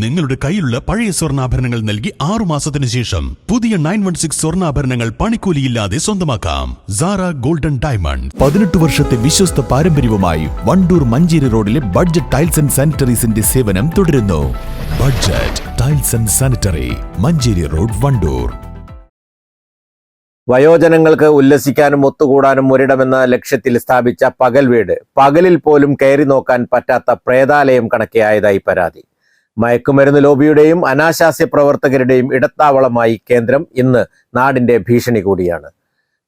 നിങ്ങളുടെ കയ്യിലുള്ള പഴയ സ്വർണാഭരണങ്ങൾ നൽകി ആറു മാസത്തിന് ശേഷം പുതിയ നയൻ വൺ സിക്സ് സ്വർണാഭരണങ്ങൾ പണിക്കൂലിയില്ലാതെ സ്വന്തമാക്കാം. സാറ ഗോൾഡൻ ഡയമണ്ട് പതിനെട്ട് വർഷത്തെ വിശ്വസ്ത പാരമ്പര്യവുമായി വണ്ടൂർ മഞ്ചേരി റോഡിലെ ബഡ്ജറ്റ് ടൈൽസ് ആൻഡ് സാനിറ്ററീസിന്റെ സേവനം തുടരുന്നു. Budget tiles and sanitary Manjeri road Wandoor. വയോജനങ്ങൾക്ക് ഉല്ലസിക്കാനും ഒത്തുകൂടാനും ഒരിടമെന്ന ലക്ഷ്യത്തിൽ സ്ഥാപിച്ച പകൽ വീട്. പകലിൽ പോലും കയറി നോക്കാൻ പറ്റാത്ത പ്രേതാലയം കണക്കെയായതായി പരാതി. മയക്കുമരുന്ന് ലോബിയുടെയും അനാശാസ്യ പ്രവർത്തകരുടെയും ഇടത്താവളമായി കേന്ദ്രം ഇന്ന് നാടിന്റെ ഭീഷണി കൂടിയാണ്.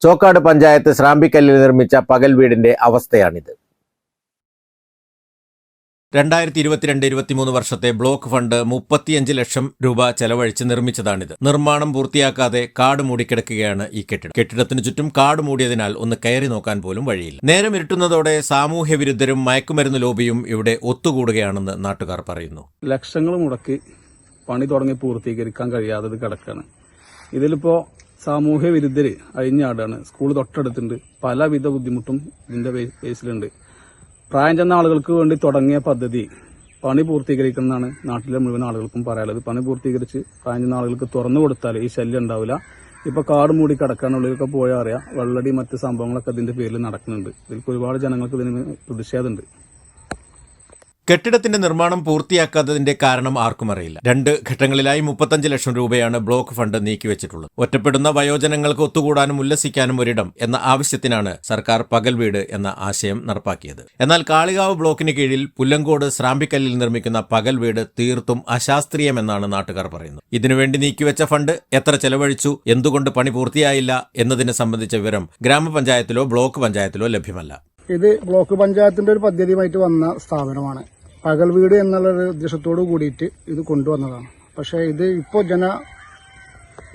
ചോക്കാട് പഞ്ചായത്ത് ശ്രാമ്പിക്കല്ലിൽ നിർമ്മിച്ച പകൽ വീടിന്റെ അവസ്ഥയാണിത്. രണ്ടായിരത്തി ഇരുപത്തിരണ്ട് ഇരുപത്തിമൂന്ന് വർഷത്തെ ബ്ലോക്ക് ഫണ്ട് മുപ്പത്തിയഞ്ച് ലക്ഷം രൂപ ചെലവഴിച്ച് നിർമ്മിച്ചതാണിത്. നിർമ്മാണം പൂർത്തിയാക്കാതെ കാട് മൂടിക്കിടക്കുകയാണ് ഈ കെട്ടിടം. കെട്ടിടത്തിന് ചുറ്റും കാട് മൂടിയതിനാൽ ഒന്ന് കയറി നോക്കാൻ പോലും വഴിയില്ല. നേരം ഇരുട്ടുന്നതോടെ സാമൂഹ്യ വിരുദ്ധരും മയക്കുമരുന്ന് ലോബിയും ഇവിടെ ഒത്തുകൂടുകയാണെന്ന് നാട്ടുകാർ പറയുന്നു. ലക്ഷങ്ങൾ മുടക്കി പണി തുടങ്ങി പൂർത്തീകരിക്കാൻ കഴിയാതെ കിടക്കാണ്. ഇതിലിപ്പോ സാമൂഹ്യ വിരുദ്ധര് അഴിഞ്ഞാടാണ്. സ്കൂൾ തൊട്ടടുത്തുണ്ട്. പലവിധ ബുദ്ധിമുട്ടും ഇതിന്റെ ബേസിലുണ്ട് പ്രായം ചെന്ന ആളുകൾക്ക് വേണ്ടി തുടങ്ങിയ പദ്ധതി പണി പൂർത്തീകരിക്കുന്നതാണ് നാട്ടിലെ മുഴുവൻ ആളുകൾക്കും പറയാനുള്ളത്. പണി പൂർത്തീകരിച്ച് പ്രായം ചെന്ന ആളുകൾക്ക് തുറന്നു കൊടുത്താൽ ഈ ശല്യം ഉണ്ടാവില്ല. ഇപ്പൊ കാട് മൂടി കിടക്കാനുള്ളവരൊക്കെ പോയാൽ അറിയാം. വെള്ളടി മറ്റ് സംഭവങ്ങളൊക്കെ ഇതിന്റെ പേരിൽ നടക്കുന്നുണ്ട്. ഇതിൽ ഒരുപാട് ജനങ്ങൾക്ക് ഇതിന് പ്രതിഷേധമുണ്ട്. കെട്ടിടത്തിന്റെ നിർമ്മാണം പൂർത്തിയാക്കാത്തതിന്റെ കാരണം ആർക്കും അറിയില്ല. രണ്ട് ഘട്ടങ്ങളിലായി മുപ്പത്തഞ്ച് ലക്ഷം രൂപയാണ് ബ്ലോക്ക് ഫണ്ട് നീക്കിവെച്ചിട്ടുള്ളത്. ഒറ്റപ്പെടുന്ന വയോജനങ്ങൾക്ക് ഒത്തുകൂടാനും ഉല്ലസിക്കാനും ഒരിടം എന്ന ആവശ്യത്തിനാണ് സർക്കാർ പകൽ വീട് എന്ന ആശയം നടപ്പാക്കിയത്. എന്നാൽ കാളികാവ് ബ്ലോക്കിന് കീഴിൽ പുല്ലങ്കോട് സ്രാമ്പിക്കല്ലിൽ നിർമ്മിക്കുന്ന പകൽ വീട് തീർത്തും അശാസ്ത്രീയമെന്നാണ് നാട്ടുകാർ പറയുന്നത്. ഇതിനുവേണ്ടി നീക്കിവെച്ച ഫണ്ട് എത്ര ചെലവഴിച്ചു എന്തുകൊണ്ട് പണി പൂർത്തിയായില്ല എന്നതിനെ സംബന്ധിച്ച വിവരം ഗ്രാമപഞ്ചായത്തിലോ ബ്ലോക്ക് പഞ്ചായത്തിലോ ലഭ്യമല്ല. ഇത് ബ്ലോക്ക് പഞ്ചായത്തിന്റെ ഒരു പദ്ധതിയുമായിട്ട് വന്ന സ്ഥാപനമാണ്. പകൽ വീട് എന്നുള്ളൊരു ഉദ്ദേശത്തോട് കൂടിയിട്ട് ഇത് കൊണ്ടുവന്നതാണ്. പക്ഷേ ഇത് ഇപ്പോൾ ജന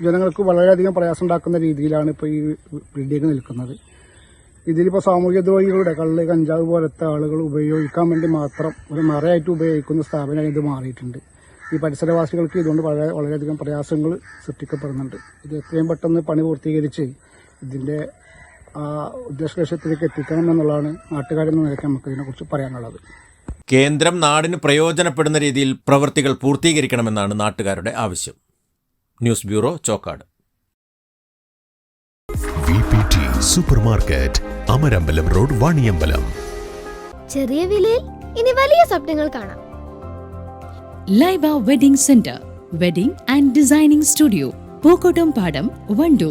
ജനങ്ങൾക്ക് വളരെയധികം പ്രയാസം ഉണ്ടാക്കുന്ന രീതിയിലാണ് ഇപ്പോൾ ഈ ബിൽഡിംഗ് നിൽക്കുന്നത്. ഇതിലിപ്പോൾ സാമൂഹ്യ ദ്രോഹികളുടെ കള്ള് കഞ്ചാവ് പോലത്തെ ആളുകൾ ഉപയോഗിക്കാൻ വേണ്ടി മാത്രം ഒരു മറയായിട്ട് ഉപയോഗിക്കുന്ന സ്ഥാപനമായി ഇത് മാറിയിട്ടുണ്ട്. ഈ പരിസരവാസികൾക്ക് ഇതുകൊണ്ട് വളരെ വളരെയധികം പ്രയാസങ്ങൾ സൃഷ്ടിക്കപ്പെടുന്നുണ്ട്. ഇത് എത്രയും പെട്ടെന്ന് പണി പൂർത്തീകരിച്ച് ഇതിന്റെ ആ ഉദ്ദേശ ലക്ഷ്യത്തിലേക്ക് എത്തിക്കണം എന്നുള്ളതാണ് നാട്ടുകാരെന്ന നിലയ്ക്ക് നമുക്ക് ഇതിനെക്കുറിച്ച് പറയാനുള്ളത്. കേന്ദ്രം നാടിന് പ്രയോജനപ്പെടുന്ന രീതിയിൽ പ്രവൃത്തികൾ പൂർത്തീകരിക്കണമെന്നാണ് നാട്ടുകാരുടെ ആവശ്യം. News bureau Chokkad. Super market Amarambalam road Vaniyambalam. ചെറിയ വിലയിൽ ഇനി വലിയ സ്വപ്നങ്ങൾ കാണാം. Laiba wedding centre wedding and designing studio Pookkottumpadam Wandoor